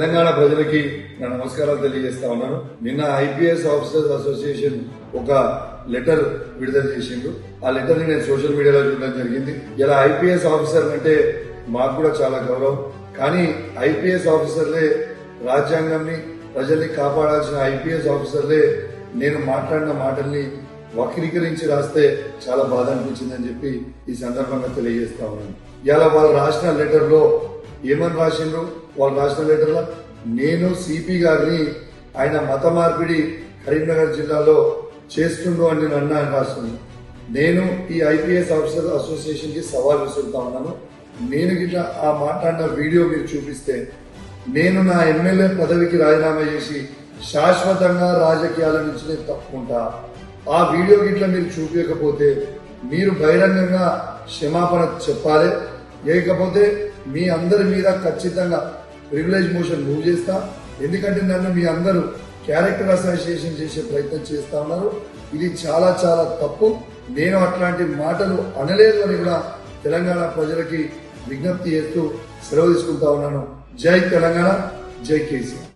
తెలంగాణ ప్రజలకి నా నమస్కారాలు తెలియజేస్తా ఉన్నాను. నిన్న ఐపీఎస్ ఆఫీసర్స్ అసోసియేషన్ ఒక లెటర్ విడుదల చేసిండు ఆ లెటర్ని నేను సోషల్ మీడియాలో చూడడం జరిగింది. ఇలా ఐపీఎస్ ఆఫీసర్ అంటే మాకు కూడా చాలా గౌరవం. కానీ ఐపీఎస్ ఆఫీసర్లే రాజ్యాంగాన్ని ప్రజల్ని కాపాడాల్సిన ఐపీఎస్ ఆఫీసర్లే నేను మాట్లాడిన మాటల్ని వక్రీకరించి రాస్తే చాలా బాధ అనిపించిందని చెప్పి ఈ సందర్భంగా తెలియజేస్తా ఉన్నాను. ఇలా వాళ్ళు రాసిన లెటర్లో ఏమని రాసిండ్రు? వాళ్ళు రాసిన లెటర్లో? నేను సిపి గారిని ఆయన మత మార్పిడి కరీంనగర్ జిల్లాలో చేస్తుండ్రు అని నేను అన్నా అని రాస్తుంది నేను ఈ ఐపీఎస్ ఆఫీసర్ అసోసియేషన్కి సవాల్ విసురుతా ఉన్నాను. నేను గిట్లా ఆ మాట్లాడిన వీడియో మీరు చూపిస్తే నేను నా ఎమ్మెల్యే పదవికి రాజీనామా చేసి శాశ్వతంగా రాజకీయాల నుంచి నేను తప్పుకుంటా. ఆ వీడియో గిట్ల మీరు చూపించకపోతే మీరు బహిరంగంగా క్షమాపణ చెప్పాలి. లేకపోతే మీ అందరి మీద ఖచ్చితంగా ప్రివిలేజ్ మోషన్ మూవ్ చేస్తా. ఎందుకంటే నన్ను మీ అందరూ క్యారెక్టర్ అసోసియేషన్ చేసే ప్రయత్నం చేస్తా ఉన్నారు. ఇది చాలా చాలా తప్పు. నేను అట్లాంటి మాటలు అనలేదు అని కూడా తెలంగాణ ప్రజలకి విజ్ఞప్తి చేస్తూ సెలవు తీసుకుంటా ఉన్నాను. జై తెలంగాణ జై కేసీఆర్.